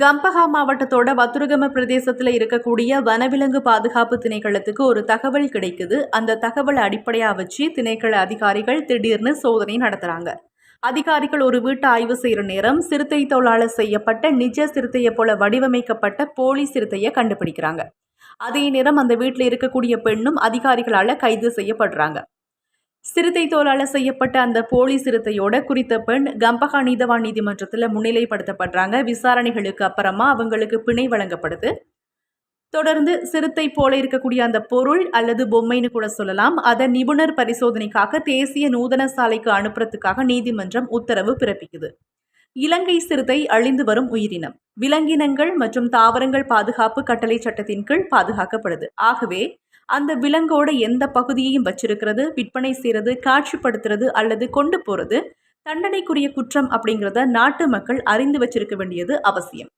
கம்பஹா மாவட்டத்தோட வத்துருகம பிரதேசத்தில் இருக்கக்கூடிய வனவிலங்கு பாதுகாப்பு திணைக்களத்துக்கு ஒரு தகவல் கிடைக்குது. அந்த தகவலை அடிப்படையாக வச்சு திணைக்கள அதிகாரிகள் திடீர்னு சோதனை நடத்துகிறாங்க அதிகாரிகள் ஒரு வீட்டை ஆய்வு செய்கிற நேரம் சிறுத்தை தோளால் செய்யப்பட்ட நிஜ சிறுத்தையை போல வடிவமைக்கப்பட்ட போலி சிறுத்தையை கண்டுபிடிக்கிறாங்க. அதே நேரம் அந்த வீட்டில் இருக்கக்கூடிய பெண்ணும் அதிகாரிகளால் கைது செய்யப்படுறாங்க. சிறுத்தை தோலால் செய்யப்பட்ட அந்த போலி சிறுத்தையோட குறித்த பெண் கம்பகா நீதவான் நீதிமன்றத்தில் முன்னிலைப்படுத்தப்படுறாங்க. விசாரணைகளுக்கு அப்புறமா அவங்களுக்கு பிணை வழங்கப்படுது. தொடர்ந்து சிறுத்தை போல இருக்கக்கூடிய அந்த பொருள் அல்லது பொம்மைன்னு கூட சொல்லலாம். அதை நிபுணர் பரிசோதனைக்காக தேசிய நூதன சாலைக்கு அனுப்புறதுக்காக நீதிமன்றம் உத்தரவு பிறப்பிக்குது. இலங்கை சிறுத்தை அழிந்து வரும் உயிரினம். விலங்கினங்கள் மற்றும் தாவரங்கள் பாதுகாப்பு கட்டளை சட்டத்தின் கீழ் பாதுகாக்கப்படுது. ஆகவே அந்த விலங்கோட எந்த பகுதியையும் வச்சிருக்கிறது விற்பனை செய்கிறது காட்சிப்படுத்துறது அல்லது கொண்டு போகிறது தண்டனைக்குரிய குற்றம் அப்படிங்கிறத நாட்டு மக்கள் அறிந்து வச்சிருக்க வேண்டியது அவசியம்.